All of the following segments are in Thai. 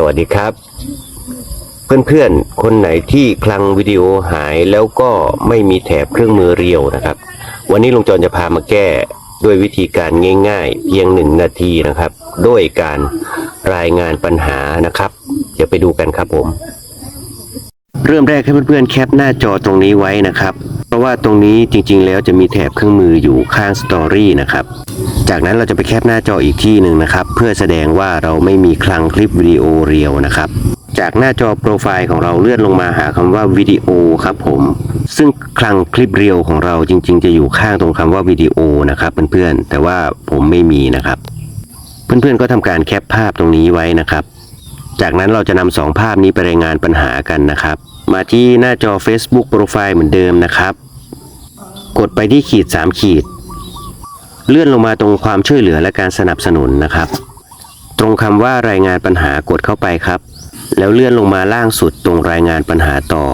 สวัสดีครับ เพื่อนๆ คนไหนที่คลังวิดีโอหายแล้วก็ไม่มีแถบเครื่องมือเรียวนะครับ วันนี้ลุงจรจะพามาแก้ด้วยวิธีการง่ายๆ เพียงหนึ่งนาทีนะครับ ด้วยการรายงานปัญหานะครับ เดี๋ยวไปดูกันครับผม เริ่มแรกให้เพื่อนๆ แคปหน้าจอตรงนี้ไว้นะครับ เพราะว่าตรงนี้จริงๆ แล้วจะมีแถบเครื่องมืออยู่ข้างสตอรี่นะครับ จากนั้นเราจะไปแคปหน้าจออีกที่หนึ่งนะครับ เพื่อแสดงว่าเราไม่มีคลังคลิปวิดีโอเรียวนะครับ จากหน้าจอโปรไฟล์ของเราเลื่อนลงมาหาคำว่าวิดีโอครับผม ซึ่งคลังคลิปเรียวของเราจริง ๆ จะอยู่ข้างตรงคำว่าวิดีโอนะครับเพื่อนๆ แต่ว่าผมไม่มีนะครับ เพื่อนๆก็ทำการแคปภาพตรงนี้ไว้นะครับ จากนั้นเราจะนำสองภาพนี้ไปรายงานปัญหากันนะครับ มาที่หน้าจอ Facebook โปรไฟล์เหมือนเดิมนะครับ กดไปที่ขีด 3 ขีด เลื่อนลงมาตรงความช่วยเหลือและการสนับสนุนนะครับ ตรงคำว่ารายงานปัญหากดเข้าไปครับ แล้วเลื่อนลงมาล่างสุดตรงรายงานปัญหาต่อ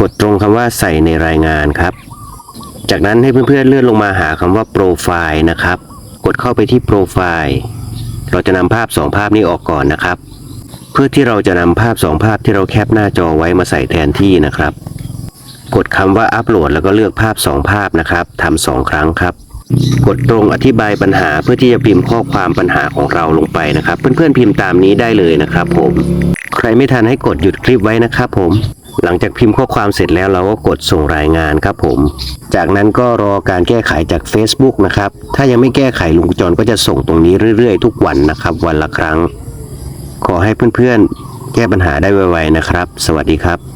กดตรงคำว่าใส่ในรายงานครับ จากนั้นให้เพื่อนๆเลื่อนลงมาหาคำว่าโปรไฟล์นะครับ กดเข้าไปที่โปรไฟล์เราจะนำภาพสองภาพนี้ออกก่อนนะครับ เพื่อที่เราจะนำภาพสองภาพที่เราแคปหน้าจอไว้มาใส่แทนที่นะครับ กดคำว่าอัปโหลดแล้วก็เลือกภาพสองภาพนะครับทำสองครั้งครับ กดตรงอธิบายปัญหาเพื่อที่จะพิมพ์ข้อความปัญหาของเราลงไปนะครับ เพื่อนๆพิมพ์ตามนี้ได้เลยนะครับผม ใครไม่ทันให้กดหยุดคลิปไว้นะครับผม หลังจากพิมพ์ข้อความเสร็จแล้วเราก็กดส่งรายงานครับผม จากนั้นก็รอการแก้ไขจาก Facebook นะครับ ถ้ายังไม่แก้ไขลุงจรก็จะส่งตรงนี้เรื่อยๆ ทุกวันนะครับ วันละครั้ง ขอให้เพื่อนๆแก้ปัญหาได้ไวๆนะครับ สวัสดีครับ